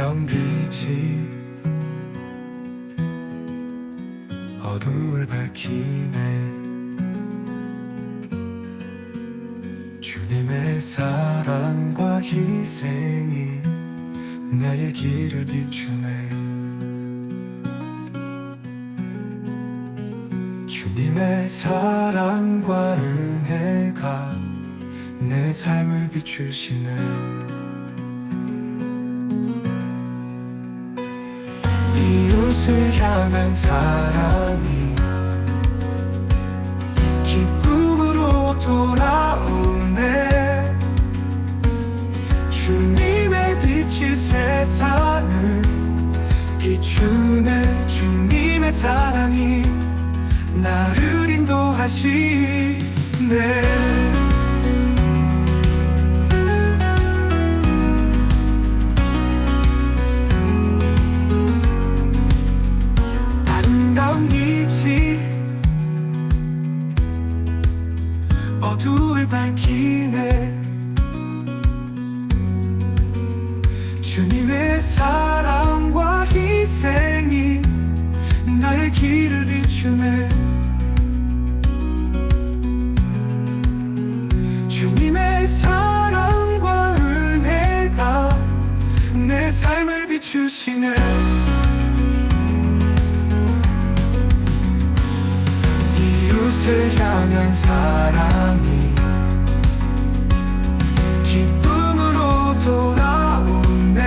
빛이 어두울 밝히네. 주님의 사랑과 희생이 나의 길을 비추네. 주님의 사랑과 은혜가 내 삶을 비추시네 이웃을 향한 사랑이 기쁨으로 돌아오네. 주님의 빛이 세상을 비추네. 주님의 사랑이 나를 인도하시네 어두울 밝히네. 주님의 사랑과 희생이 나의 길을 비추네. 주님의 사랑과 은혜가 내 삶을 비추시네 이웃을 향한 사랑이 기쁨으로 돌아오네.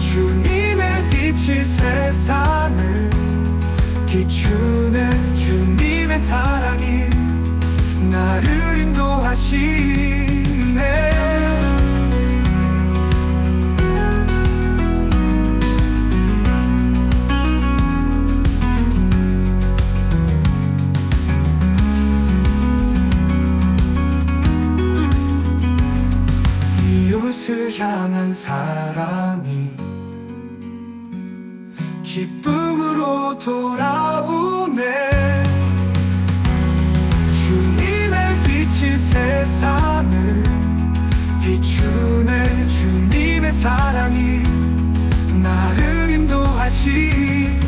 주님의 빛이 세상을 비추네 주님의 사랑이 나를 인도하시네 이웃을 향한 사랑이 기쁨으로 돌아오네. 주님의 빛이 세상을 비추네. 주님의 사랑이 나를 인도하시네